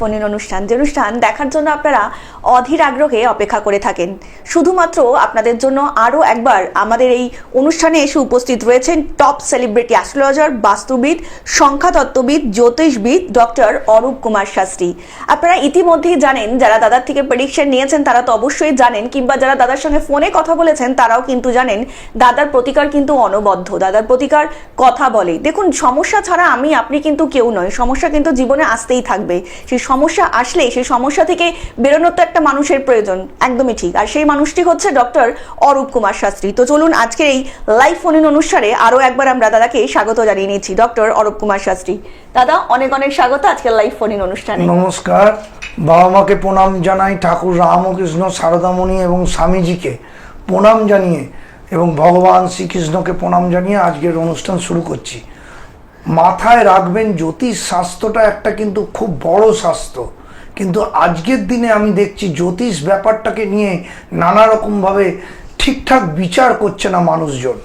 Phone অনুষ্ঠান, যে অনুষ্ঠান দেখার জন্য আপনারা অধীর আগ্রহে অপেক্ষা করে থাকেন। শুধুমাত্র আপনাদের জন্য আরও একবার আমাদের এই অনুষ্ঠানে এসে উপস্থিত রয়েছেন টপ সেলিব্রিটি অ্যাস্ট্রোলজার বাস্তুবিদ, সংখ্যাতত্ত্ববিদ, জ্যোতিষবিদ ডক্টর অরূপ কুমার শাস্ত্রী। আপনারা ইতিমধ্যেই জানেন, যারা দাদার থেকে প্রেডিকশন নিয়েছেন তারা তো অবশ্যই জানেন, কিংবা যারা দাদার সঙ্গে ফোনে কথা বলেছেন তারাও কিন্তু জানেন, দাদার প্রতিকার কিন্তু অনবদ্য, দাদার প্রতিকার কথা বলে। দেখুন, সমস্যা ছাড়া আমি, আপনি কিন্তু কেউ নয়, সমস্যা কিন্তু জীবনে আসতেই থাকবে। সেই সমস্যা আসলে সেই সমস্যা থেকে বেরোনোর তো একটা মানুষের প্রয়োজন, একদমই ঠিক। আর সেই মানুষটি হচ্ছে ডক্টর অরূপ কুমার শাস্ত্রী। তো চলুন আজকের এই লাইভ ফোন ইন অনুষ্ঠানে আরও একবার আমরা দাদাকে স্বাগত জানিয়ে নিচ্ছি, ডক্টর অরূপ কুমার শাস্ত্রী। দাদা, অনেক অনেক স্বাগত আজকের লাইভ ফোন ইন অনুষ্ঠানে। নমস্কার। বাবা মাকে প্রণাম জানাই ঠাকুর রামকৃষ্ণ, সারদামণি এবং স্বামীজিকে প্রণাম জানিয়ে এবং ভগবান শ্রীকৃষ্ণকে প্রণাম জানিয়ে আজকের অনুষ্ঠান শুরু করছি। মাথায় রাখবেন, জ্যোতিষ শাস্ত্রটা একটা কিন্তু খুব বড় শাস্ত্র কিন্তু আজকের দিনে আমি দেখছি জ্যোতিষ ব্যাপারটাকে নিয়ে নানা রকমভাবে ঠিকঠাক বিচার করছে না মানুষজন।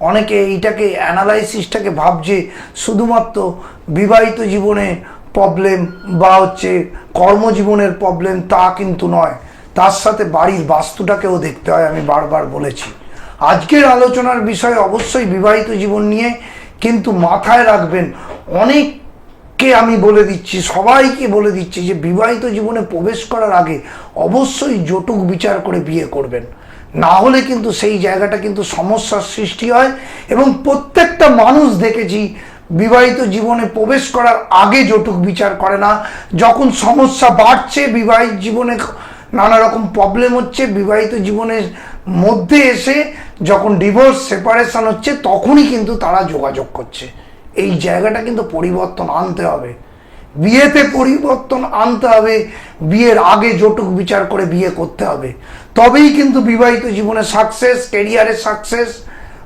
অনেকে এইটাকে অ্যানালাইসিসটাকে ভাবছে শুধুমাত্র বিবাহিত জীবনে প্রবলেম বা হচ্ছে কর্মজীবনের প্রবলেম তা কিন্তু নয়। তার সাথে বাড়ির বাস্তুটাকেও দেখতে হয়, আমি বারবার বলেছি। আজকের আলোচনার বিষয় অবশ্যই বিবাহিত জীবন নিয়ে কিন্তু মাথায় রাখবেন, অনেককে আমি বলে দিচ্ছি, সবাইকে বলে দিচ্ছি যে বিবাহিত জীবনে প্রবেশ করার আগে অবশ্যই জটুক বিচার করে বিয়ে করবেন। না হলে কিন্তু সেই জায়গাটা কিন্তু সমস্যার সৃষ্টি হয় এবং প্রত্যেকটা মানুষ দেখেছি বিবাহিত জীবনে প্রবেশ করার আগে জটুক বিচার করে না। যখন সমস্যা বাড়ছে, বিবাহিত জীবনে নানা রকম প্রবলেম হচ্ছে, বিবাহিত জীবনের মধ্যে এসে যখন ডিভোর্স সেপারেশন হচ্ছে, তখনই কিন্তু তারা যোগাযোগ করছে। এই জায়গাটা কিন্তু পরিবর্তন আনতে হবে। বিয়েতে পরিবর্তন আনতে হবে। বিয়ের আগে জটুক বিচার করে বিয়ে করতে হবে। তবেই কিন্তু বিবাহিত জীবনে সাকসেস কেরিয়ারে সাকসেস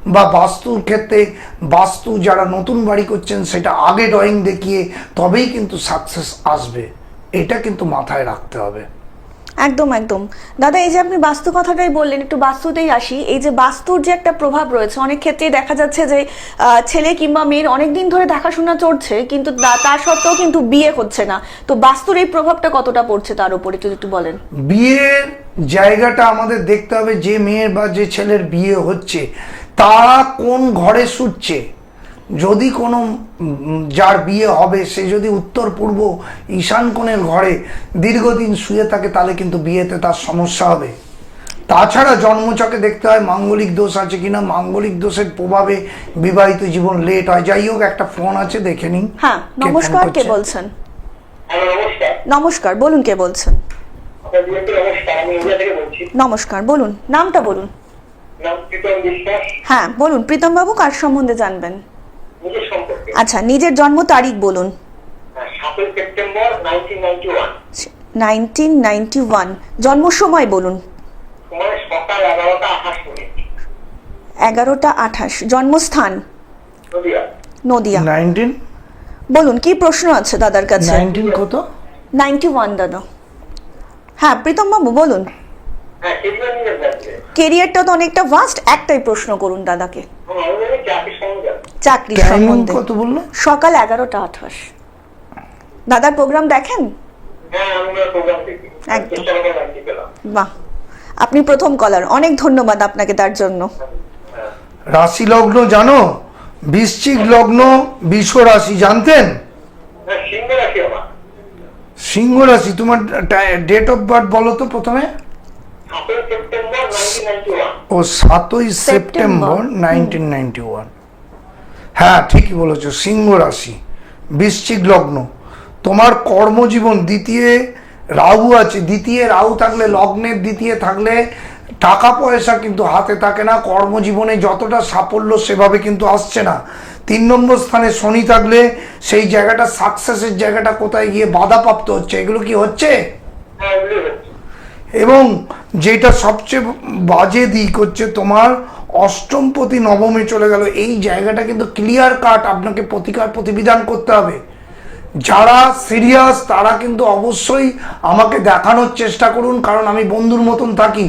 বা বাস্তুর ক্ষেত্রে বাস্তু যারা নতুন বাড়ি করছেন, সেটা আগে ড্রয়িং দেখিয়ে তবেই কিন্তু সাকসেস আসবে। এটা কিন্তু মাথায় রাখতে হবে। একদম একদম। দাদা, এই যে আপনি বাস্তু কথাটাই বললেন, একটু বাস্তুতেই আসি। এই যে বাস্তুর যে একটা প্রভাব রয়েছে, অনেক ক্ষেত্রেই দেখা যাচ্ছে যে ছেলে কিংবা মেয়ের অনেক দিন ধরে দেখাশোনা চলছে, কিন্তু তা- সত্ত্বেও কিন্তু বিয়ে হচ্ছে না। তো বাস্তুর এই প্রভাবটা কতটা পড়ছে তার উপর যদি একটু বলেন। বিয়ের জায়গাটা আমাদের দেখতে হবে, যে মেয়ের বা যে ছেলের বিয়ে হচ্ছে, তারা কোন ঘরে শুচ্ছে। যদি কোনো যার বিয়ে হবে সে যদি উত্তর পূর্ব ঈশান কোণের ঘরে দীর্ঘদিন শুয়ে থাকে তাহলে কিন্তু বিয়েতে তার সমস্যা হবে। তাছাড়া জন্মচকে দেখতে হয় মাঙ্গলিক দোষ আছে কিনা মাঙ্গলিক দোষের প্রভাবে বিবাহিত জীবন লেট হয়। যাই হোক একটা ফোন আছে দেখে নিন। হ্যাঁ নমস্কার কে বলছেন? নমস্কার। নমস্কার বলুন কে বলছেন? নমস্কার আমি ইন্ডিয়া থেকে বলছি। নমস্কার বলুন নামটা বলুন। নাম প্রীতম বিশ্বাস। হ্যাঁ বলুন প্রীতম বাবু কার সম্বন্ধে জানবেন? আচ্ছা নিজের জন্ম তারিখ বলুন। হ্যাঁ, সাতই সেপ্টেম্বর নাইনটিন নাইনটি ওয়ান জন্ম সময় বলুন। সকাল এগারোটা আঠাশ এগারোটা আঠাশ। জন্মস্থান? নদিয়া। নদিয়া। নাইনটিন বলুন কি প্রশ্ন আছে দাদার কাছে? নাইনটিন কত? নাইনটি ওয়ান দাদা। হ্যাঁ প্রীতম বাবু বলুন। হ্যাঁ কেরিয়ার নিয়ে যাচ্ছে কেরিয়ারটা তো অনেকটা ভাস্ট একটাই প্রশ্ন করুন দাদাকে। হ্যাঁ চাকরি সম্বন্ধে। কত বলল? সকাল এগারোটা আঠাশ। দাদার প্রোগ্রাম দেখেন? হ্যাঁ আমি প্রোগ্রাম দেখি। একদম। বাহ। আপনি প্রথম কলার অনেক ধন্যবাদ আপনাকে তার জন্য। হ্যাঁ। রাশি লগ্ন জানো? বৃশ্চিক লগ্ন বিশ্ব রাশি জানতেন? হ্যাঁ সিংহ রাশি আমার। সিংহ রাশি তোমার ডেট অফ বার্থ বলো তো প্রথমে। ও সাতই সেপ্টেম্বর নাইনটিন নাইনটি ওয়ান হ্যাঁ ঠিকই বলেছ সিংহ রাশি বৃশ্চিক লগ্ন। তোমার কর্মজীবন দ্বিতীয় রাহু আছে দ্বিতীয় রাহু থাকলে লগ্নের দ্বিতীয় থাকলে টাকা পয়সা কিন্তু হাতে থাকে না কর্মজীবনে যতটা সাফল্য সেভাবে কিন্তু আসছে না। তিন নম্বর স্থানে শনি থাকলে সেই জায়গাটা সাকসেসের জায়গাটা কোথায় গিয়ে বাধাপ্রাপ্ত হচ্ছে এগুলো কি হচ্ছে? হ্যাঁ হচ্ছে। এবং যেটা সবচেয়ে বাজে দিক হচ্ছে তোমার অষ্টমপতি নবমে চলে গেল। এই জায়গাটা কিন্তু ক্লিয়ার কাট আপনাকে প্রতিকার প্রতিবিধান করতে হবে। যারা সিরিয়াস তারা কিন্তু অবশ্যই আমাকে দেখানোর চেষ্টা করুন কারণ আমি বন্ধুর মতন থাকি।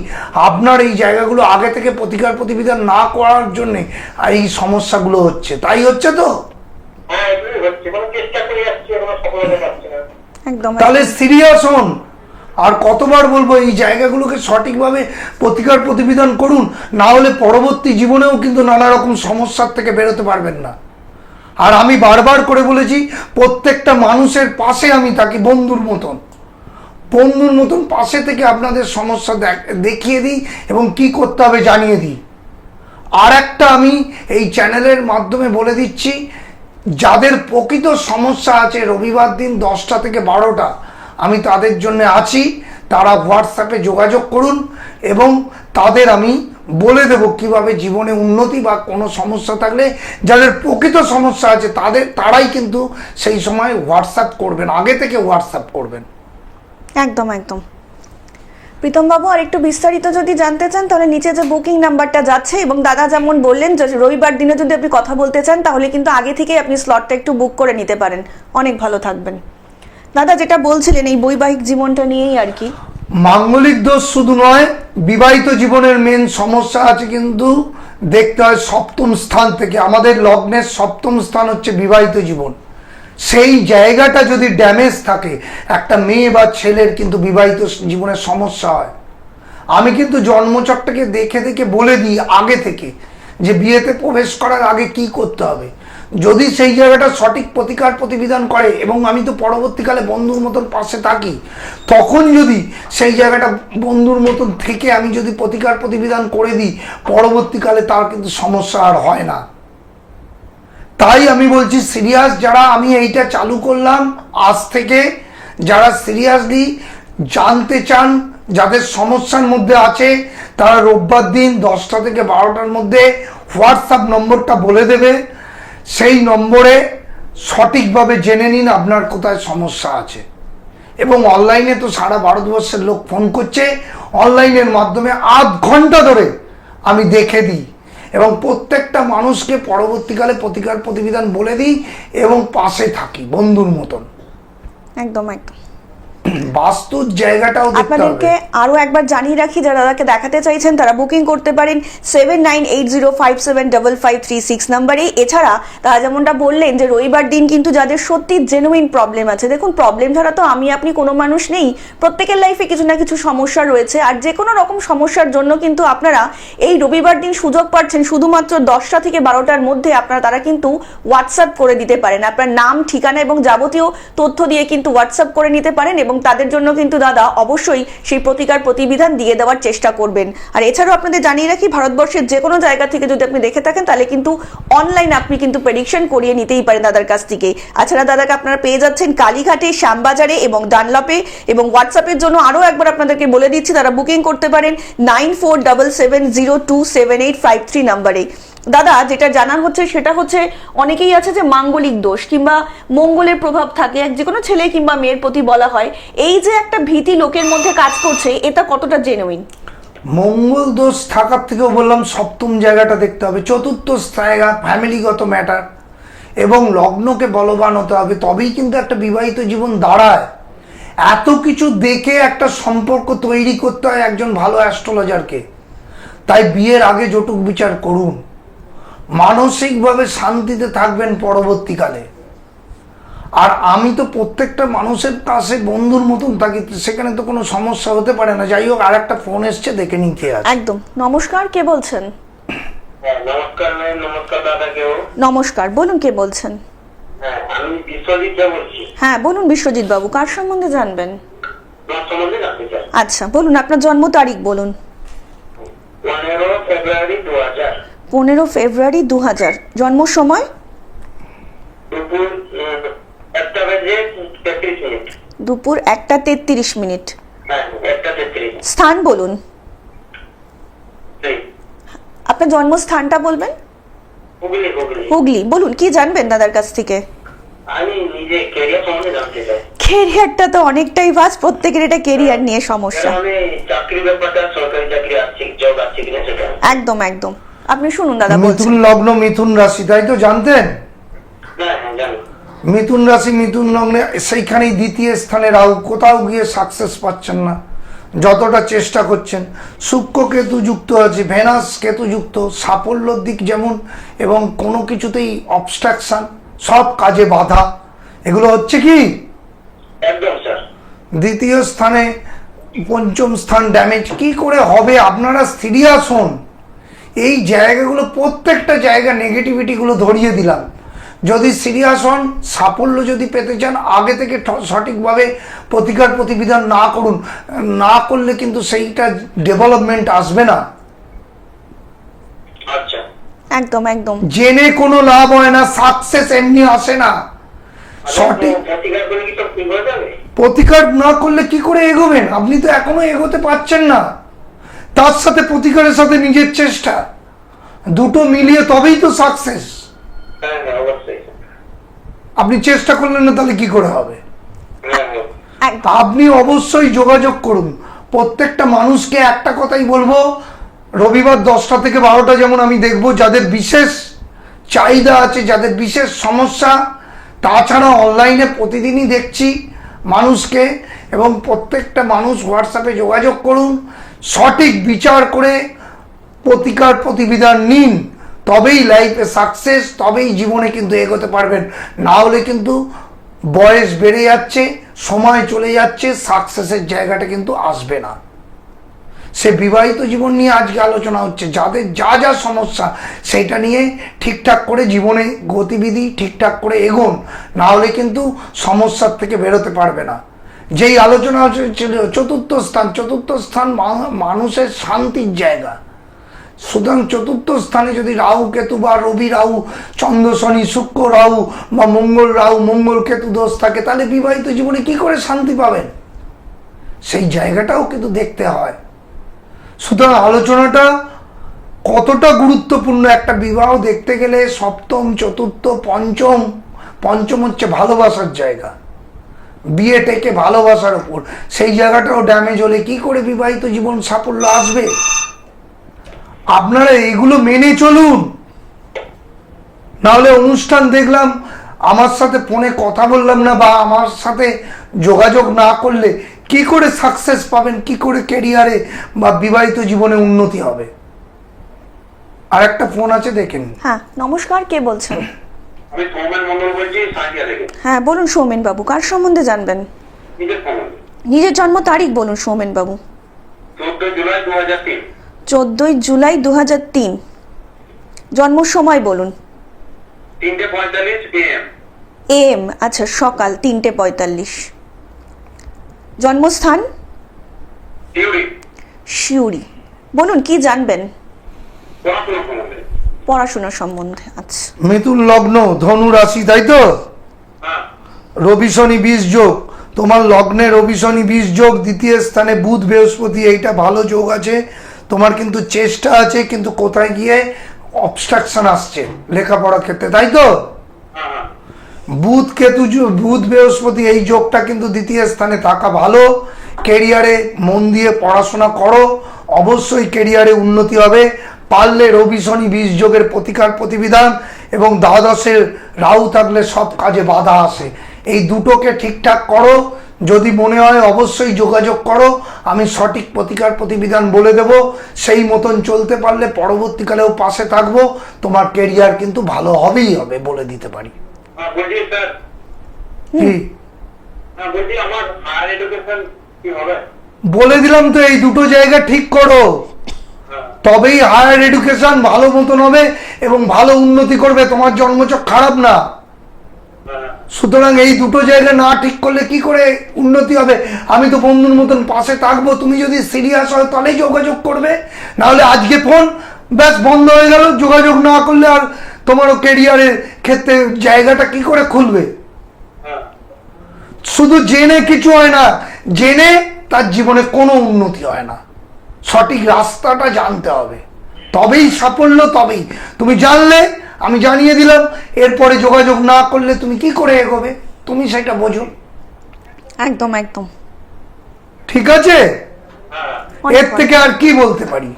আপনার এই জায়গাগুলো আগে থেকে প্রতিকার প্রতিবিধান না করার জন্যে এই সমস্যাগুলো হচ্ছে। তাই হচ্ছে তো? হ্যাঁ মানে চেষ্টা করে যাচ্ছি এখনও সফলতা পাচ্ছি না। একদম তাহলে সিরিয়াস হন। আর কতবার বলব, এই জায়গাগুলোকে সঠিকভাবে প্রতিকার প্রতিবিধান করুন, না হলে পরবর্তী জীবনেও কিন্তু নানা রকম সমস্যার থেকে বেরোতে পারবেন না। আর আমি বারবার করে বলেছি, প্রত্যেকটা মানুষের পাশে আমি থাকি, বন্ধুর মতন। বন্ধুর মতন পাশে থেকে আপনাদের সমস্যা দেখ- দেখিয়ে দিই এবং কি করতে হবে জানিয়ে দিই। আর একটা আমি এই চ্যানেলের মাধ্যমে বলে দিচ্ছি, যাদের প্রকৃত সমস্যা আছে রবিবার দিন দশটা থেকে বারোটা আমি তাদের জন্য আছি, তারা হোয়াটসঅ্যাপে যোগাযোগ করুন এবং তাদের আমি বলে দেব কীভাবে জীবনে উন্নতি বা কোনো সমস্যা থাকলে যাদের প্রকৃত সমস্যা আছে তাদের, তারাই কিন্তু সেই সময় হোয়াটসঅ্যাপ করবেন, আগে থেকে হোয়াটসঅ্যাপ করবেন। একদম একদম। প্রীতম বাবু আর একটু বিস্তারিত যদি জানতে চান, তাহলে নিচে যে বুকিং নাম্বারটা যাচ্ছে এবং দাদা যেমন বললেন যে রবিবার দিনে যদি আপনি কথা বলতে চান, তাহলে কিন্তু আগে থেকেই আপনি স্লটটা একটু বুক করে নিতে পারেন। অনেক ভালো থাকবেন। দাদা, যেটা বলছিলেন এই বৈবাহিক জীবনটা নিয়েই আর কি। মাঙ্গলিক দোষ শুধু নয়, বিবাহিত জীবনের মেন সমস্যা আছে কিন্তু দেখতে হয় সপ্তম স্থান থেকে। আমাদের লগ্নের সপ্তম স্থান হচ্ছে বিবাহিত জীবন। সেই জায়গাটা যদি ড্যামেজ থাকে, একটা মেয়ে বা ছেলের কিন্তু বিবাহিত জীবনের সমস্যা হয়। আমি কিন্তু জন্মচকটাকে দেখে দেখে বলে দিই আগে থেকে যে বিয়েতে প্রবেশ করার আগে কি করতে হবে। যদি সেই জায়গাটা সঠিক প্রতিকার প্রতিবিধান করে এবং আমি তো পরবর্তীকালে বন্ধুর মতন পাশে থাকি, তখন যদি সেই জায়গাটা বন্ধুর মতন থেকে আমি যদি প্রতিকার প্রতিবিধান করে দিই, পরবর্তীকালে তার কিন্তু সমস্যা আর হয় না। তাই আমি বলছি, সিরিয়াস যারা আমি এইটা চালু করলাম আজ থেকে, যারা সিরিয়াসলি জানতে চান, যাদের সমস্যার মধ্যে আছে, তারা রোববার দিন দশটা থেকে বারোটার মধ্যে হোয়াটসঅ্যাপ নম্বরটা বলে দেবে। সেই নম্বরে সঠিকভাবে জেনে নিন আপনার কোথায় সমস্যা আছে। এবং অনলাইনে তো সারা ভারতবর্ষের লোক ফোন করছে, অনলাইনের মাধ্যমে আধ ঘণ্টা ধরে আমি দেখে দিই এবং প্রত্যেকটা মানুষকে পরবর্তীকালে প্রতিকার প্রতিবিধান বলে দিই এবং পাশে থাকি, বন্ধুর মতন। একদম একদম। বাস্তুর জায়গাটাও আপনাদেরকে আরও একবার জানিয়ে রাখি, যারা দাদাকে দেখাতে চাইছেন, তারা বুকিং করতে পারেন seven nine eight zero five seven double five three six নাম্বারে। এছাড়া তারা যেমনটা বললেন যে, রবিবার দিন কিন্তু যাদের সত্যি জেনুইন প্রবলেম আছে, দেখুন প্রবলেম ছাড়া তো আমি, আপনি কোনো মানুষ নেই। প্রত্যেকের লাইফে কিছু না কিছু সমস্যা রয়েছে, আর যে কোনো রকম সমস্যার জন্য কিন্তু আপনারা এই রবিবার দিন সুযোগ পাচ্ছেন, শুধুমাত্র দশটা থেকে বারোটার মধ্যে আপনারা, তারা কিন্তু হোয়াটসঅ্যাপ করে দিতে পারেন। আপনার নাম, ঠিকানা এবং যাবতীয় তথ্য দিয়ে কিন্তু হোয়াটসঅ্যাপ করে নিতে পারেন এবং তাদের জন্য কিন্তু দাদা অবশ্যই সেই প্রতিকার প্রতিবিধান দিয়ে দেওয়ার চেষ্টা করবেন। আর এছাড়াও আপনাদের জানিয়ে রাখি, ভারতবর্ষের যে কোনো জায়গা থেকে যদি আপনি দেখে থাকেন, তাহলে কিন্তু অনলাইন আপনি কিন্তু প্রেডিকশন করিয়ে নিতেই পারেন দাদার কাছ থেকে। তাছাড়া দাদাকে আপনারা পেয়ে যাচ্ছেন কালীঘাটে, শ্যামবাজারে এবং ডানলপে এবং হোয়াটসঅ্যাপের জন্য আরও একবার আপনাদেরকে বলে দিচ্ছি, তারা বুকিং করতে পারেন nine four double seven zero two seven eight five three নাম্বারে দাদা, যেটা জানার হচ্ছে সেটা হচ্ছে অনেকেই আছে যে মাঙ্গলিক দোষ কিংবা মঙ্গলের প্রভাব থাকে যে কোনো ছেলে কিংবা মেয়ের প্রতি বলা হয়। এই যে একটা ভীতি লোকের মধ্যে কাজ করছে, এটা কতটা জেনুইন মঙ্গল দোষ থাকার থেকেও বললাম, সপ্তম জায়গাটা দেখতে হবে। চতুর্থ জায়গা ফ্যামিলিগত ম্যাটার এবং লগ্নকে বলবান হতে হবে। তবেই কিন্তু একটা বিবাহিত জীবন দাঁড়ায়। এত কিছু দেখে একটা সম্পর্ক তৈরি করতে হয় একজন ভালো অ্যাস্ট্রোলজারকে তাই বিয়ের আগে জটুক বিচার করুন। মানসিকভাবে শান্তিতে থাকবেন পরবর্তীকালে। আর আমি তো প্রত্যেকটা মানুষের কাছে বন্ধুর মতন থাকি সেখানে তো কোনো সমস্যা হতে পারে না। যাই হোক আর একটা ফোন এসছে দেখে নিতে আছে। একদম। নমস্কার কে বলছেন? হ্যাঁ নমস্কার নমস্কার দাদাকেও নমস্কার বলুন কে বলছেন? হ্যাঁ আমি বিশ্বজিৎ বলছি। হ্যাঁ বলুন বিশ্বজিৎ বাবু কার সম্বন্ধে জানবেন? তোমার সম্বন্ধে জানতে চাই আচ্ছা বলুন আপনার জন্ম তারিখ বলুন। পনেরো ফেব্রুয়ারি দু হাজার। পনেরো ফেব্রুয়ারি দু হাজার জন্ম সময়? দুপুর একটা তেত্রিশ মিনিট। হ্যাঁ স্থান বলুন। আপনার জন্মস্থানটা বলবেন? হুগলি বলুন কি জানবেন দাদার কাছ থেকে? কেরিয়ারটা তো অনেকটাই ভাস প্রত্যেকের এটা কেরিয়ার নিয়ে সমস্যা। একদম একদম। আপনি শুনুন দাদা মিথুন লগ্ন মিথুন রাশি তাই তো জানতেন? হ্যাঁ হ্যাঁ জানো। মিথুন রাশি মিথুন লগ্নে সেইখানেই দ্বিতীয় স্থানে রাহু কোথাও গিয়ে সাকসেস পাচ্ছেন না। যতটা চেষ্টা করছেন সূক্ষ্ম কেতু যুক্ত আছে ভেনাস কেতু যুক্ত সাফল্যর দিক যেমন এবং কোনো কিছুতেই অবস্ট্রাকশান সব কাজে বাধা। এগুলো হচ্ছে কি? দ্বিতীয় স্থানে পঞ্চম স্থান ড্যামেজ কি করে হবে? আপনারা সিরিয়াস হন। এই জায়গাগুলো প্রত্যেকটা জায়গা নেগেটিভিটিগুলো ধরিয়ে দিলাম। যদি সিরিয়াস হন সাফল্য যদি পেতে চান আগে থেকে সঠিকভাবে প্রতিকার প্রতিবিধান না করুন না করলে কিন্তু সেইটা ডেভেলপমেন্ট আসবে না। আচ্ছা। একদম একদম। জেনে কোনো লাভ হয় না সাকসেস এমনি আসে না। সঠিক আচ্ছা, প্রতিকার করে কি সব ঠিক হয়ে যাবে? প্রতিকার না করলে কি করে এগোবেন? আপনি তো এখনও এগোতে পারছেন না। তার সাথে প্রতিকারের সাথে নিজের চেষ্টা। দুটো মিলিয়ে তবেই তো সাকসেস হ্যাঁ হ্যাঁ। আপনি চেষ্টা করলেন না তাহলে কি করে হবে? হ্যাঁ আপনি অবশ্যই যোগাযোগ করুন। প্রত্যেকটা মানুষকে একটা কথাই বলব রবিবার দশটা থেকে বারোটা যেমন আমি দেখব যাদের বিশেষ চাহিদা আছে যাদের বিশেষ সমস্যা তাছাড়া অনলাইনে প্রতিদিনই দেখছি মানুষকে এবং প্রত্যেকটা মানুষ হোয়াটসঅ্যাপে যোগাযোগ করুন। সঠিক বিচার করে প্রতিকার প্রতিবিধান নিন, তবেই লাইফে সাকসেস তবেই জীবনে কিন্তু এগোতে পারবেন। না হলে কিন্তু বয়স বেড়ে যাচ্ছে, সময় চলে যাচ্ছে সাকসেসের জায়গাটা কিন্তু আসবে না। সে বিবাহিত জীবন নিয়ে আজকে আলোচনা হচ্ছে। যাদের যা যা সমস্যা সেটা নিয়ে ঠিকঠাক করে জীবনে গতিবিধি ঠিকঠাক করে এগোন, না হলে কিন্তু সমস্যার থেকে বেরোতে পারবে না। যেই আলোচনা ছিল চতুর্থ স্থান চতুর্থ স্থান মানুষের শান্তির জায়গা। সুতরাং চতুর্থ স্থানে যদি রাহু, কেতু বা রবি রাহু, চন্দ্র, শনি, শুক্র রাহু বা মঙ্গল রাহু, মঙ্গল, কেতু, দোষ থাকে, তাহলে বিবাহিত জীবনে কি করে শান্তি পাবেন? সেই জায়গাটাও কিন্তু দেখতে হয়। সুতরাং আলোচনাটা কতটা গুরুত্বপূর্ণ একটা বিবাহ দেখতে গেলে সপ্তম, চতুর্থ, পঞ্চম পঞ্চম হচ্ছে ভালোবাসার জায়গা। বিয়ে থেকে ভালোবাসার উপর। সেই জায়গাটাও ড্যামেজ হলে কি করে বিবাহিত জীবন সাফল্য আসবে? আপনারা এগুলো মেনে চলুন। নাহলে অনুষ্ঠান দেখলাম, আমার সাথে ফোনে কথা বললাম না বা আমার সাথে যোগাযোগ না করলে কি করে সাকসেস পাবেন, কি করে ক্যারিয়ারে বা বিবাহিত জীবনে উন্নতি হবে? আর একটা ফোন আছে, দেখেন। হ্যাঁ নমস্কার, কে বলছেন? আমি সৌমেন মন্ডল বলছি সাঁথিয়া থেকে। হ্যাঁ বলুন সৌমেন বাবু কার সম্বন্ধে জানবেন? নিজের ফোন নিজের জন্ম তারিখ বলুন সৌমেন বাবু। চোদ্দ জুলাই দু হাজার তিন। চোদ্দোই জুলাই দু হাজার তিন। জন্ম সময় বলুন। তিনটে পঁয়তাল্লিশ এম। এম আচ্ছা সকাল তিনটে পঁয়তাল্লিশ। জন্মস্থান? শিউরি বলুন কি জানবেন? পড়াশোনা সম্বন্ধে। পড়াশোনা সম্বন্ধে আচ্ছা। মিথুন লগ্ন ধনু রাশি তাই তো? হ্যাঁ। রবি শনি বিষ যোগ। তোমার লগ্নে রবি শনি বিষ যোগ দ্বিতীয় স্থানে বুধ বৃহস্পতি এইটা ভালো যোগ আছে। তোমার কিন্তু চেষ্টা আছে কিন্তু কোথায় গিয়ে অবস্ট্রাকশন আসছে লেখাপড়ার ক্ষেত্রে তাই তো? হ্যাঁ। হ্যাঁ বুধ কেতু বুধ বৃহস্পতি এই যোগটা কিন্তু দ্বিতীয় স্থানে থাকা ভালো। কেরিয়ারে মন দিয়ে পড়াশোনা করো। অবশ্যই কেরিয়ারে উন্নতি হবে। পারলে রবি শনি বিষ যোগের প্রতিকার প্রতিবিধান এবং দ্বাদশের রাহু থাকলে সব কাজে বাধা আসে। এই দুটোকে ঠিকঠাক করো। যদি মনে হয় অবশ্যই যোগাযোগ করো। আমি সঠিক প্রতিকার প্রতিবিধান বলে দেব। সেই মতন চলতে পারলে পরবর্তীকালেও পাশে থাকব। তোমার কেরিয়ার কিন্তু ভালো হবেই হবে বলে দিতে পারি। বলছি স্যার। কি? বলছি আমার হায়ার এডুকেশন কি হবে? বলে দিলাম তো এই দুটো জায়গা ঠিক করো। তবেই হায়ার এডুকেশন ভালো মতন হবে এবং ভালো উন্নতি করবে। তোমার জন্মচক খারাপ না। সুতরাং এই দুটো জায়গা না ঠিক করলে কি করে উন্নতি হবে? আমি তো বন্ধুর মতন পাশে থাকব। তুমি যদি সিরিয়াস হয় তাহলেই যোগাযোগ করবে। নাহলে আজকে ফোন ব্যাস বন্ধ হয়ে গেল। যোগাযোগ না করলে আর তোমারও কেরিয়ারের ক্ষেত্রে জায়গাটা কি করে খুলবে? শুধু জেনে কিছু হয় না। জেনে তার জীবনে কোনো উন্নতি হয় না। সঠিক রাস্তাটা জানতে হবে। তবেই সাফল্য তবেই। তুমি জানলে আমি জানিয়ে দিলাম এরপরে যোগাযোগ না করলে তুমি কি করে এগোবে? তুমি সেটা বোঝো। একদম একদম। ঠিক আছে? হ্যাঁ। এর থেকে আর কি বলতে পারি?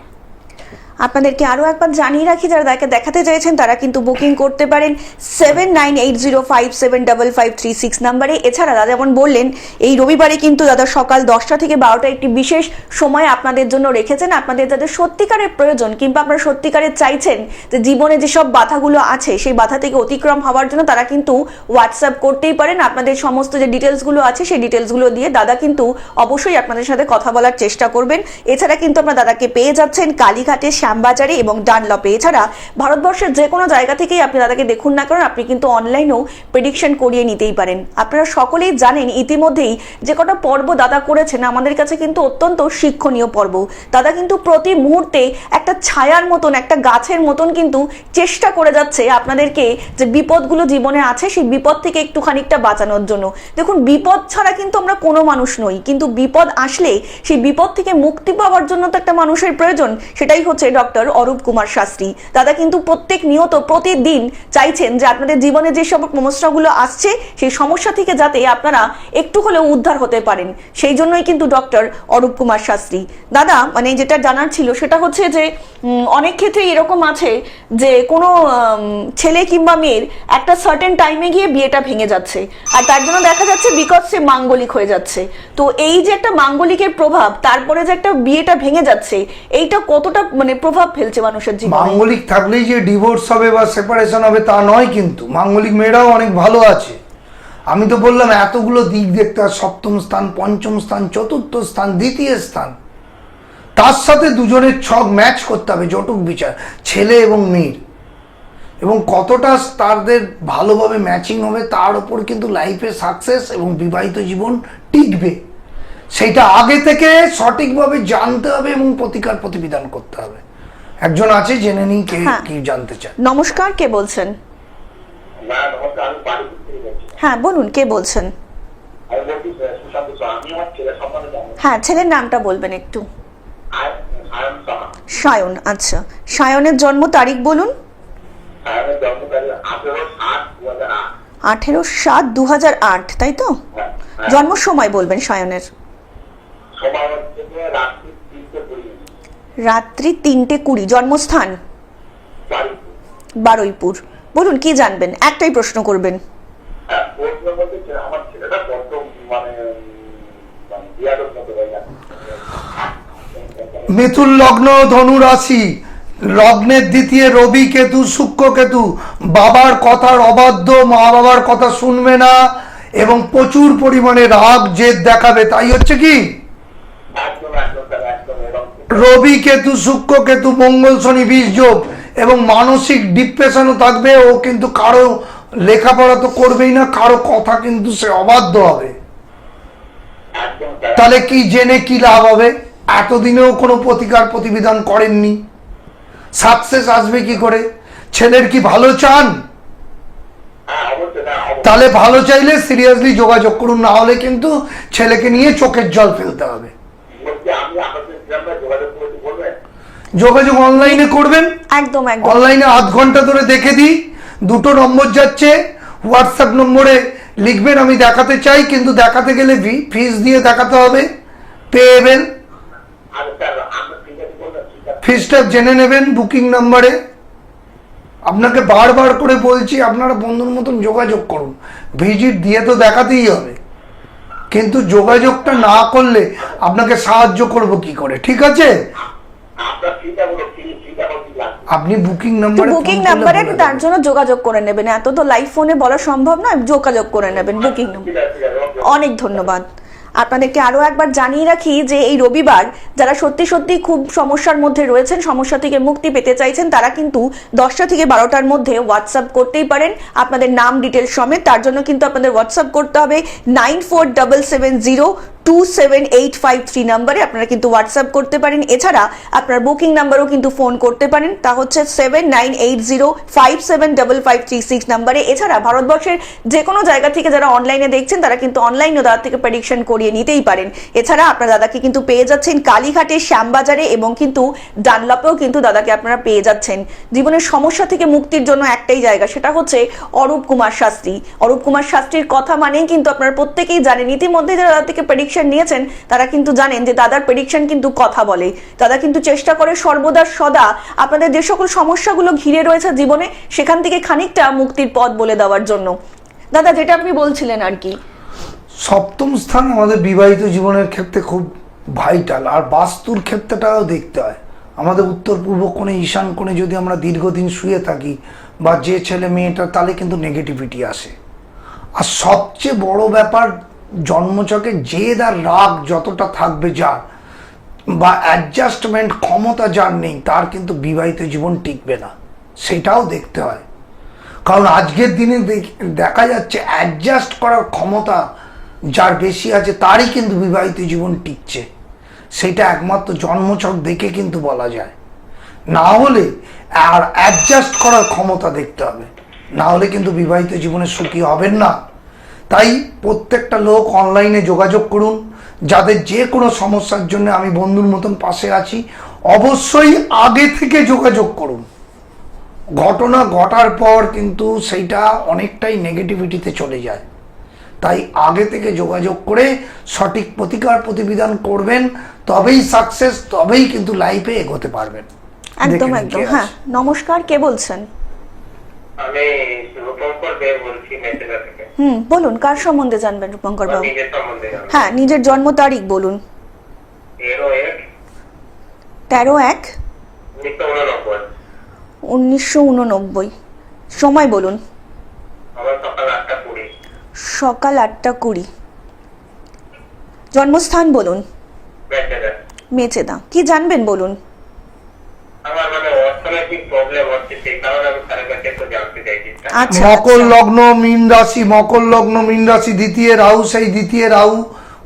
আপনাদেরকে আরও একবার জানিয়ে রাখি, যারা তাকে দেখাতে চাইছেন, তারা কিন্তু বুকিং করতে পারেন seven nine eight zero five seven double five three six নাম্বারে। এছাড়া দাদা যেমন বললেন, এই রবিবারে কিন্তু দাদা সকাল দশটা থেকে বারোটা একটি বিশেষ সময় আপনাদের জন্য রেখেছেন। আপনাদের যাদের সত্যিকারের প্রয়োজন, কিংবা আপনারা সত্যিকারের চাইছেন যে জীবনে যেসব বাধাগুলো আছে, সেই বাধা থেকে অতিক্রম হওয়ার জন্য তারা কিন্তু হোয়াটসঅ্যাপ করতেই পারেন। আপনাদের সমস্ত যে ডিটেলসগুলো আছে, সেই ডিটেলসগুলো দিয়ে দাদা কিন্তু অবশ্যই আপনাদের সাথে কথা বলার চেষ্টা করবেন। এছাড়া কিন্তু আপনার দাদাকে পেয়ে যাচ্ছেন কালীঘাটে শ্যামবাজারে এবং ডানলপে। এছাড়া ভারতবর্ষের যে কোনো জায়গা থেকেই আপনি দাদাকে দেখুন না কারণ আপনি কিন্তু অনলাইনেও প্রেডিকশন করিয়ে নিতেই পারেন। আপনারা সকলেই জানেন ইতিমধ্যেই যে কটা পর্ব দাদা করেছেন, আমাদের কাছে কিন্তু অত্যন্ত শিক্ষণীয় পর্ব। দাদা কিন্তু প্রতি মুহূর্তে একটা ছায়ার মতন, একটা গাছের মতন কিন্তু চেষ্টা করে যাচ্ছে আপনাদেরকে যে বিপদগুলো জীবনে আছে সেই বিপদ থেকে একটু খানিকটা বাঁচানোর জন্য। দেখুন, বিপদ ছাড়া কিন্তু আমরা কোনো মানুষ নই। কিন্তু বিপদ আসলে সেই বিপদ থেকে মুক্তি পাওয়ার জন্য তো একটা মানুষের প্রয়োজন, সেটাই হচ্ছে ডক্টর অরূপ কুমার শাস্ত্রী। দাদা কিন্তু প্রত্যেক নিয়ত প্রতিদিন চাইছেন যে আপনাদের জীবনে যে সব সমস্যাগুলো আসছে, সেই সমস্যা থেকে যাতে আপনারা একটু হলেও উদ্ধার হতে পারেন। সেই জন্যই কিন্তু ডক্টর অরূপ কুমার শাস্ত্রী। দাদা মানে যেটা জানার ছিল সেটা হচ্ছে যে অনেক ক্ষেত্রে এরকম আছে যে কোনো ছেলে কিংবা মেয়ের একটা সার্টেন টাইমে গিয়ে বিয়েটা ভেঙে যাচ্ছে। আর তার জন্য দেখা যাচ্ছে বিকজ সে মাঙ্গলিক হয়ে যাচ্ছে। তো এই যে একটা মাঙ্গলিকের প্রভাব, তারপরে যে একটা বিয়েটা ভেঙে যাচ্ছে, এইটা কতটা মানে প্রভাব ফেলছে মানুষের জীবনে। মাঙ্গলিক থাকলেই যে ডিভোর্স হবে বা সেপারেশন হবে তা নয় কিন্তু, মাঙ্গলিক মেয়েরাও অনেক ভালো আছে। আমি তো বললাম, এতগুলো দিক দেখতে সপ্তম স্থান, পঞ্চম স্থান, চতুর্থ স্থান, দ্বিতীয় স্থান। তার সাথে দুজনের ছক ম্যাচ করতে হবে, জটুক বিচার, ছেলে এবং মেয়ের। এবং কতটা তাদের ভালোভাবে ম্যাচিং হবে, তার উপর কিন্তু লাইফে সাকসেস এবং বিবাহিত জীবন টিকবে। সেইটা আগে থেকে সঠিকভাবে জানতে হবে এবং প্রতিকার প্রতিবিধান করতে হবে। একজন আছে জেনে নিই কে হ্যাঁ। কি জানতে চায়। নমস্কার কে বলছেন? হ্যাঁ বলুন কে বলছেন? হ্যাঁ ছেলের নামটা বলবেন একটু। সায়ন আচ্ছা। সায়নের জন্ম তারিখ বলুন? আয়নের জন্ম তারিখ আঠেরো সাত দু হাজার আট তাই তো? হ্যাঁ হ্যাঁ। জন্ম সময় বলবেন সায়নের। সময় হচ্ছে গিয়ে রাত্রি তিনটে কুড়ি রাত্রি তিনটে কুড়ি জন্মস্থান? বারুইপুর। বলুন কি জানবেন? একটাই প্রশ্ন করবেন। হ্যাঁ মানে যাচ্ছে মিথুন লগ্ন ধনু রাশি। লগ্নের দ্বিতীয় রবি কেতু শুক্র কেতু। বাবার কথার অবাধ্য মা বাবার কথা শুনবে না এবং প্রচুর পরিমাণে রাগ জেদ দেখাবে। তাই হচ্ছে কি একদম একদম স্যার একদম এরকম রবি কেতু, শুক্র কেতু, মঙ্গল শনি, বিষ যোগ এবং মানসিক ডিপ্রেশনও থাকবে, ও কিন্তু কারও লেখাপড়া তো করবেই না, কারও কথা কিন্তু সে অবাধ্য হবে। তাহলে কি জেনে কি লাভ হবে? এতদিনেও কোনো প্রতিকার প্রতিবিধান করেননি। সাকসেস আসবে কি করে? ছেলের কি ভালো চান? তাহলে ভালো চাইলে সিরিয়াসলি যোগাযোগ করুন, না হলে কিন্তু ছেলেকে নিয়ে চোখের জল ফেলতে হবে বলছি আমি আপনাদের গ্রামে যোগাযোগ করতে বলবেন যোগাযোগ অনলাইনে করবেন? একদম একদম। অনলাইনে আধ ঘণ্টা ধরে দেখে দিই। দুটো নম্বর যাচ্ছে হোয়াটসঅ্যাপ নম্বরে লিখবেন আমি দেখাতে চাই কিন্তু দেখাতে গেলে ফিস দিয়ে দেখাতে হবে। পেয়েবেন ফিসটা জেনে নেবেন বুকিং নাম্বারে আপনাকে বারবার করে বলছি আপনারা বন্ধুর মতন যোগাযোগ করুন। ভিজিট দিয়ে তো দেখাতেই হবে। কিন্তু যোগাযোগটা না করলে আপনাকে সাহায্য করব কি করে ঠিক আছে? আপনি বুকিং নাম্বারে বুকিং নাম্বারে তার জন্য যোগাযোগ করে নেবেন। এত তো লাইভ ফোনে বলা সম্ভব নয় যোগাযোগ করে নেবেন বুকিং নাম্বার অনেক ধন্যবাদ। আপনাদেরকে আরও একবার জানিয়ে রাখি যে এই রবিবার যারা সত্যি সত্যি খুব সমস্যার মধ্যে রয়েছেন সমস্যা থেকে মুক্তি পেতে চাইছেন তারা কিন্তু দশটা থেকে বারোটার মধ্যে হোয়াটসঅ্যাপ করতেই পারেন। আপনাদের নাম ডিটেলস সমেত তার জন্য কিন্তু আপনাদের হোয়াটসঅ্যাপ করতে হবে nine four double seven zero two seven eight five three নাম্বারে আপনারা কিন্তু হোয়াটসঅ্যাপ করতে পারেন। এছাড়া আপনার বুকিং নাম্বারও কিন্তু ফোন করতে পারেন। তা হচ্ছে seven nine eight zero five seven double five three six নাম্বারে। এছাড়া ভারতবর্ষের যে কোনো জায়গা থেকে যারা অনলাইনে দেখছেন, তারা কিন্তু অনলাইনে দাদা থেকে প্রেডিকশন করিয়ে করিয়ে নিতেই পারেন। এছাড়া আপনার দাদাকে কিন্তু পেয়ে যাচ্ছেন কালীঘাটে, শ্যামবাজারে এবং কিন্তু ডানলপেও কিন্তু দাদাকে আপনারা পেয়ে যাচ্ছেন। জীবনের সমস্যা থেকে মুক্তির জন্য একটাই জায়গা, সেটা হচ্ছে অরূপ কুমার শাস্ত্রী। অরূপ কুমার শাস্ত্রীর কথা মানেই কিন্তু আপনারা প্রত্যেকেই জানেন, ইতিমধ্যে যারা দাদা থেকে প্রেডিকশন নিয়েছেন, তারা কিন্তু জানেন যে দাদার প্রেডিকশন কিন্তু কথা বলে। দাদা কিন্তু চেষ্টা করে সর্বদা সদা আপনাদের যে সকল সমস্যাগুলো ঘিরে রয়েছে জীবনে, সেখান থেকে খানিকটা মুক্তির পথ বলে দেওয়ার জন্য। দাদা, যেটা আপনি বলছিলেন আর কি। সপ্তম স্থান আমাদের বিবাহিত জীবনের ক্ষেত্রে খুব ভাইটাল আর বাস্তুর ক্ষেত্রটাও দেখতে হয়। আমাদের উত্তর পূর্ব কোণে, ঈশান কোণে যদি আমরা দীর্ঘদিন শুয়ে থাকি, বা যে ছেলে মেয়েটা তাহলে কিন্তু নেগেটিভিটি আসে। আর সবচেয়ে বড় ব্যাপার জন্মচকে জেদ আর রাগ যতটা থাকবে যার, বা অ্যাডজাস্টমেন্ট ক্ষমতা যার নেই, তার কিন্তু বিবাহিত জীবন টিকবে না। সেটাও দেখতে হয়। কারণ আজকের দিনে দেখ- যাচ্ছে অ্যাডজাস্ট করার ক্ষমতা যার বেশি আছে, তারই কিন্তু বিবাহিত জীবন টিকছে। সেটা একমাত্র জন্মচক দেখে কিন্তু বলা যায়। না হলে আর অ্যাডজাস্ট করার ক্ষমতা দেখতে হবে। না হলে কিন্তু বিবাহিত জীবনে সুখী হবেন না। তাই প্রত্যেকটা লোক অনলাইনে যোগাযোগ করুন। যাদের যে কোনো সমস্যার জন্য আমি বন্ধুর মতন পাশে আছি অবশ্যই আগে থেকে যোগাযোগ করুন। ঘটনা ঘটার পর কিন্তু সেইটা অনেকটাই নেগেটিভিটিতে চলে যায়। তাই আগে থেকে যোগাযোগ করে সঠিক প্রতিকার প্রতিবিধান করবেন তবেই সাকসেস তবেই কিন্তু লাইফে এগোতে পারবেন। একদম একদম হ্যাঁ নমস্কার কে বলছেন? আমি রূপঙ্কর দেব বলছি মেসেজা থেকে। হুম বলুন কার সম্বন্ধে জানবেন রূপঙ্কর বাবু? নিজের সম্বন্ধে হ্যাঁ নিজের জন্ম তারিখ বলুন। তেরো এক তেরো এক উনিশশো উননব্বই। সময় বলুন। সকাল আটটা কুড়ি। জন্মস্থান বলুন। মেচেদা। কি জানবেন বলুন? মকর আচ্ছা। লগ্ন মীন রাশি মকর লগ্ন মীন রাশি দ্বিতীয় রাহু সেই দ্বিতীয় রাহু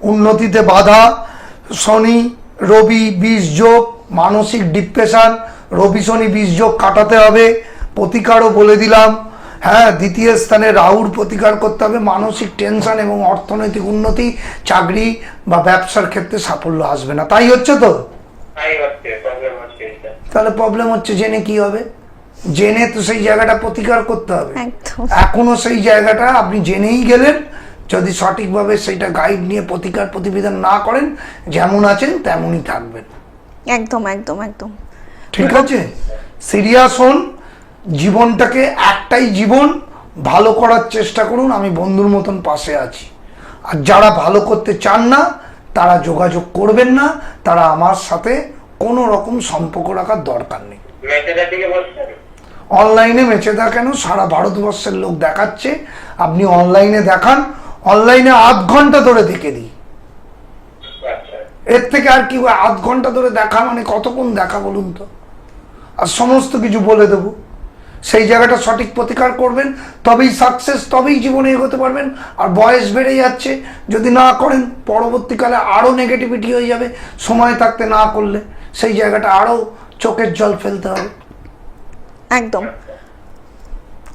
উন্নতিতে বাধা। শনি রবি বিষ যোগ মানসিক ডিপ্রেশন রবি শনি বিষ যোগ কাটাতে হবে প্রতিকারও বলে দিলাম। হ্যাঁ দ্বিতীয় স্থানে রাহুর প্রতিকার করতে হবে মানসিক টেনশন এবং অর্থনৈতিক উন্নতি চাকরি বা ব্যবসার ক্ষেত্রে সাফল্য আসবে না। তাই হচ্ছে তো? তাই হচ্ছে তাহলে প্রবলেম হচ্ছে জেনে কি হবে? জেনে তো সেই জায়গাটা প্রতিকার করতে হবে। এখনও সেই জায়গাটা আপনি জেনেই গেলেন যদি সঠিকভাবে সেইটা গাইড নিয়ে প্রতিকার প্রতিবিধান না করেন যেমন আছেন তেমনই থাকবেন। একদম একদম একদম। ঠিক আছে? সিরিয়াস হন জীবনটাকে একটাই জীবন ভালো করার চেষ্টা করুন আমি বন্ধুর মতন পাশে আছি। আর যারা ভালো করতে চান না তারা যোগাযোগ করবেন না তারা আমার সাথে কোনো রকম সম্পর্ক রাখার দরকার নেই। অনলাইনে বেঁচে কেন? সারা ভারতবর্ষের লোক দেখাচ্ছে। আপনি অনলাইনে দেখান অনলাইনে আধ ঘণ্টা ধরে দেখে দিই। আচ্ছা। এর থেকে আর কি হয়? আধ ঘণ্টা ধরে দেখা মানে কতক্ষণ দেখা বলুন তো? আর সমস্ত কিছু বলে দেবো। সেই জায়গাটা সঠিক প্রতিকার করবেন তবেই সাকসেস তবেই জীবনে এগোতে পারবেন। আর বয়স বেড়ে যাচ্ছে। যদি না করেন পরবর্তীকালে আরও নেগেটিভিটি হয়ে যাবে। সময় থাকতে না করলে। সেই জায়গাটা আরও চোখের জল ফেলতে হবে। একদম।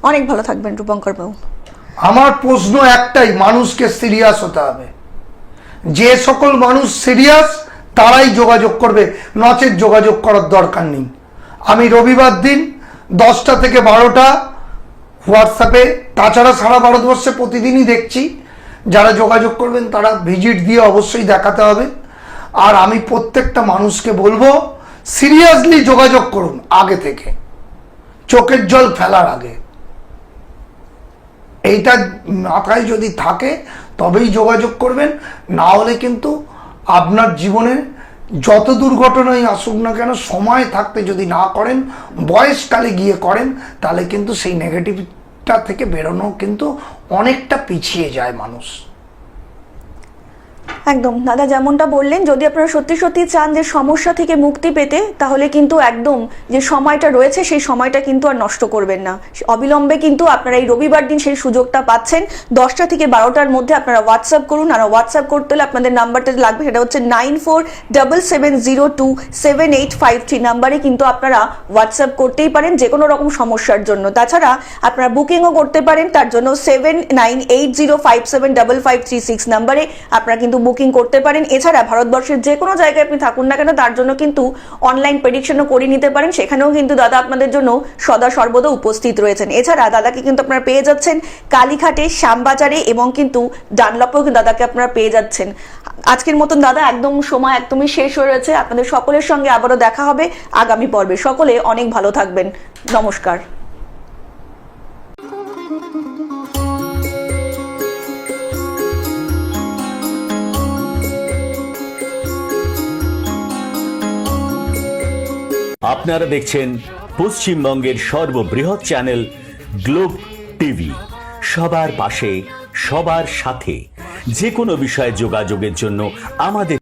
অনেক ভালো থাকবেন রূপঙ্কর বাবু। আমার প্রশ্ন একটাই মানুষকে সিরিয়াস হতে হবে। যে সকল মানুষ সিরিয়াস তারাই যোগাযোগ করবে। নচেত যোগাযোগ করার দরকার নেই। আমি রবিবার দিন দশটা থেকে বারোটা হোয়াটসঅ্যাপে তাছাড়া সারা ভারতবর্ষে প্রতিদিনই দেখছি যারা যোগাযোগ করবেন তারা ভিজিট দিয়ে অবশ্যই দেখাতে হবে। আর আমি প্রত্যেকটা মানুষকে বলব সিরিয়াসলি যোগাযোগ করুন আগে থেকে। চোখের জল ফেলার আগে। এইটা মাথায় যদি থাকে, তবেই যোগাযোগ করবেন। না হলে কিন্তু আপনার জীবনে যত দুর্ঘটনাই আসুক না কেন, সময় থাকতে যদি না করেন, বয়সকালে গিয়ে করেন, তাহলে কিন্তু সেই নেগেটিভটা থেকে বেরোনো কিন্তু অনেকটা পিছিয়ে যায় মানুষ। একদম। দাদা, যেমনটা বললেন, যদি আপনারা সত্যি সত্যি চান যে সমস্যা থেকে মুক্তি পেতে, তাহলে কিন্তু একদম যে সময়টা রয়েছে, সেই সময়টা কিন্তু আর নষ্ট করবেন না। অবিলম্বে কিন্তু আপনারা এই রবিবার দিন সেই সুযোগটা পাচ্ছেন। দশটা থেকে বারোটার মধ্যে আপনারা হোয়াটসঅ্যাপ করুন। আর হোয়াটসঅ্যাপ করতে হলে আপনাদের নাম্বারটা লাগবে, সেটা হচ্ছে nine four double seven zero two seven eight five three. নাম্বারে কিন্তু আপনারা হোয়াটসঅ্যাপ করতেই পারেন যে কোনো রকম সমস্যার জন্য। তাছাড়া আপনারা বুকিংও করতে পারেন, তার জন্য seven nine eight zero five seven double five three six নাম্বারে আপনারা কিন্তু বুকিং করতে পারেন। এছাড়া ভারতবর্ষের যে কোনো জায়গায় আপনি থাকুন না কেন, তার জন্য কিন্তু অনলাইন প্রেডিকশনও করে নিতে পারেন। সেখানেও কিন্তু দাদা আপনাদের জন্য সদা সর্বদা উপস্থিত রয়েছেন। এছাড়া দাদাকে কিন্তু আপনারা পেয়ে যাচ্ছেন কালীঘাটে, শ্যামবাজারে এবং কিন্তু ডানলপেও কিন্তু দাদাকে আপনারা পেয়ে যাচ্ছেন। আজকের মতন দাদা একদম সময় একদমই শেষ হয়ে রয়েছে। আপনাদের সকলের সঙ্গে আবারও দেখা হবে আগামী পর্বে। সকলে অনেক ভালো থাকবেন। নমস্কার। আপনারা দেখছেন পশ্চিমবঙ্গের সর্ববৃহৎ চ্যানেল গ্লোব টিভি। সবার পাশে, সবার সাথে। যে কোনো বিষয়ে যোগাযোগের জন্য আমাদের